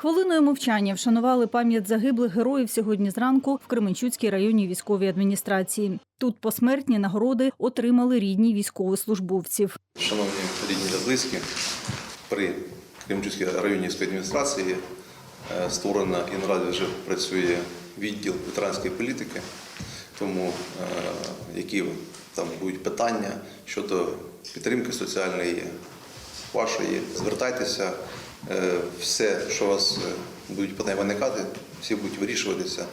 Хвилиною мовчання вшанували пам'ять загиблих героїв сьогодні зранку в Кременчуцькій районній військовій адміністрації. Тут посмертні нагороди отримали рідні військовослужбовців. Шановні рідні та близькі, при Кремчуцькій районній адміністрації е, створено і наразі вже працює відділ ветеранської політики, тому е, які там будуть питання щодо підтримки соціальної вашої, звертайтеся. Е, Все, що у вас е, будуть питання виникати, всі будуть вирішуватися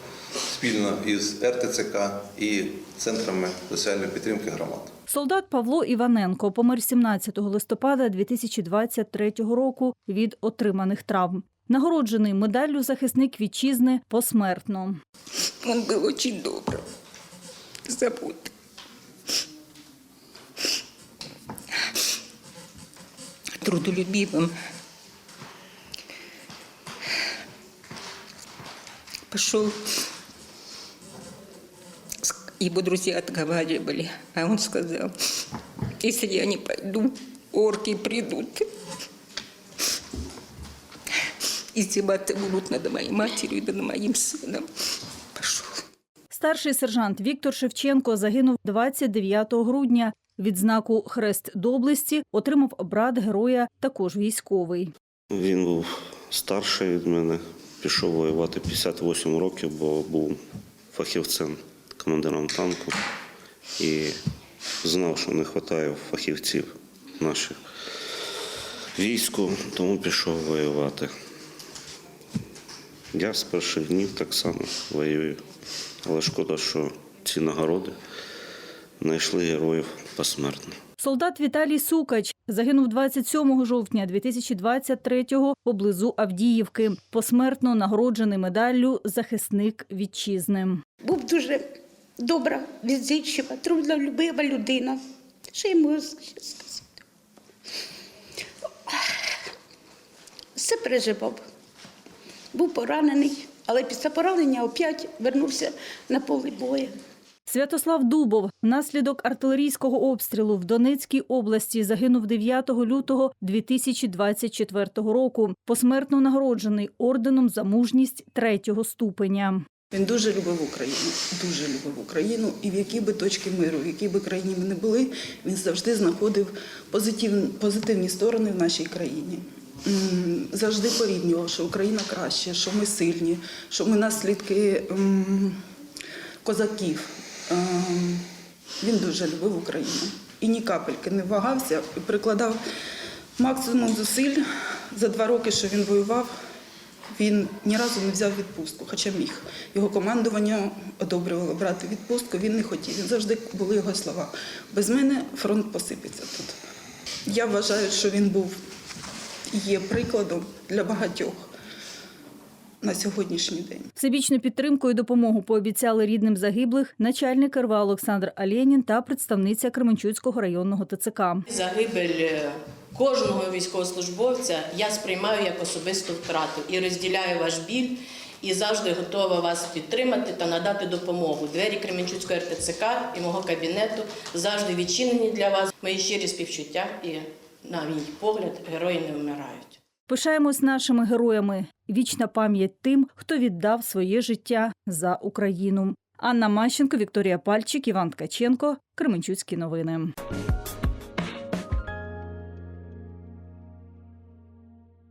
спільно із РТЦК і центрами соціальної підтримки громад. Солдат Павло Іваненко помер 17 листопада 2023 року від отриманих травм. Нагороджений медаллю захисник вітчизни посмертно. Он был очень добрым, заботливым. Трудолюбивым. Пошел, его друзья отговаривали, а он сказал, если я не пойду, орки придут. Издеваться будут над моей матерью и над моим сыном. Пошел. Старший сержант Віктор Шевченко загинув 29 грудня. Відзнаку Хрест доблесті отримав брат героя, також військовий. Він був старший від мене, пішов воювати 58 років, бо був фахівцем, командиром танку і знав, що не вистачає фахівців наших війську, тому пішов воювати. Я з перших днів так само воюю, але шкода, що ці нагороди знайшли героїв посмертно. Солдат Віталій Сукач загинув 27 жовтня 2023-го поблизу Авдіївки. Посмертно нагороджений медаллю захисник вітчизни. Був дуже добра, відзичива, трудолюбива людина. Що ще сказати? Все переживав. Був поранений, але після поранення опять вернувся на поле бою. Святослав Дубов внаслідок артилерійського обстрілу в Донецькій області загинув 9 лютого 2024 року. Посмертно нагороджений орденом за мужність третього ступеня. Він дуже любив Україну, дуже любив Україну, і в якій би точці миру, в якій би країні ми не були, він завжди знаходив позитивні, позитивні сторони в нашій країні. Завжди порівнював, що Україна краще, що ми сильні, що ми наслідки козаків. Ем, Він дуже любив Україну і ні капельки не вагався, і прикладав максимум зусиль за два роки, що він воював. Він ні разу не взяв відпустку, хоча міг. Його командування одобрювало брати відпустку, він не хотів. Завжди були його слова. Без мене фронт посипеться тут. Я вважаю, що він був є прикладом для багатьох на сьогоднішній день. Всебічну підтримку і допомогу пообіцяли рідним загиблих начальник РВА Олександр Аленін та представниця Кременчуцького районного ТЦК. Загибель е, кожного військовослужбовця я сприймаю як особисту втрату і розділяю ваш біль. І завжди готова вас підтримати та надати допомогу. Двері Кременчуцької РТЦК і мого кабінету завжди відчинені для вас. Мої щирі співчуття і, на мій погляд, герої не вмирають. Пишаємось нашими героями. Вічна пам'ять тим, хто віддав своє життя за Україну. Анна Мащенко, Вікторія Пальчик, Іван Ткаченко. Кременчуцькі новини.